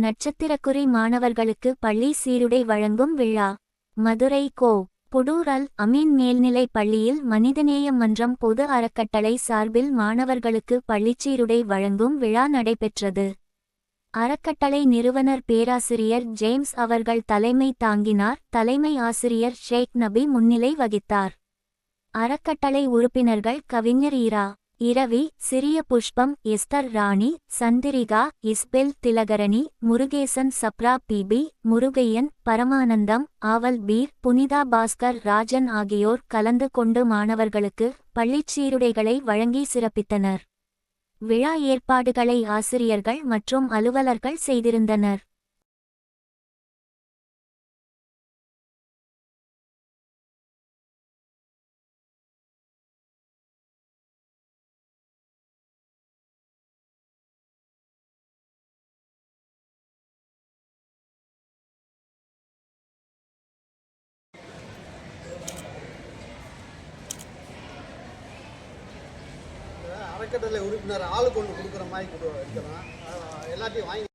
நட்சத்திரக்குறி மாணவர்களுக்கு பள்ளி சீருடை வழங்கும் விழா. மதுரை கோ. புடூரல் அமீன் மேல்நிலைப் பள்ளியில் மனிதநேய மன்றம் பொது அறக்கட்டளை சார்பில் மாணவர்களுக்கு பள்ளிச்சீருடை வழங்கும் விழா நடைபெற்றது. அறக்கட்டளை நிறுவனர் பேராசிரியர் ஜேம்ஸ் அவர்கள் தலைமை தாங்கினார். தலைமை ஆசிரியர் ஷேக் நபி முன்னிலை வகித்தார். அறக்கட்டளை உறுப்பினர்கள் கவிஞர் ஈரா. இரவி சிறிய புஷ்பம் எஸ்தர் ராணி சந்திரிகா இஸ்பெல் திலகரணி முருகேசன் சப்ரா பிபி முருகையன் பரமானந்தம் ஆவல் பீர் புனிதா பாஸ்கர் ராஜன் ஆகியோர் கலந்து கொண்டு மாணவர்களுக்கு பள்ளிச் சீருடைகளை வழங்கி சிறப்பித்தனர். விழா ஏற்பாடுகளை ஆசிரியர்கள் மற்றும் அலுவலர்கள் செய்திருந்தனர். அறக்கட்டளை உறுப்பினர் ஆளுக்கு ஒன்று கொடுக்குற மாதிரி கொடு எடுக்கிறோம் எல்லாத்தையும் வாங்கி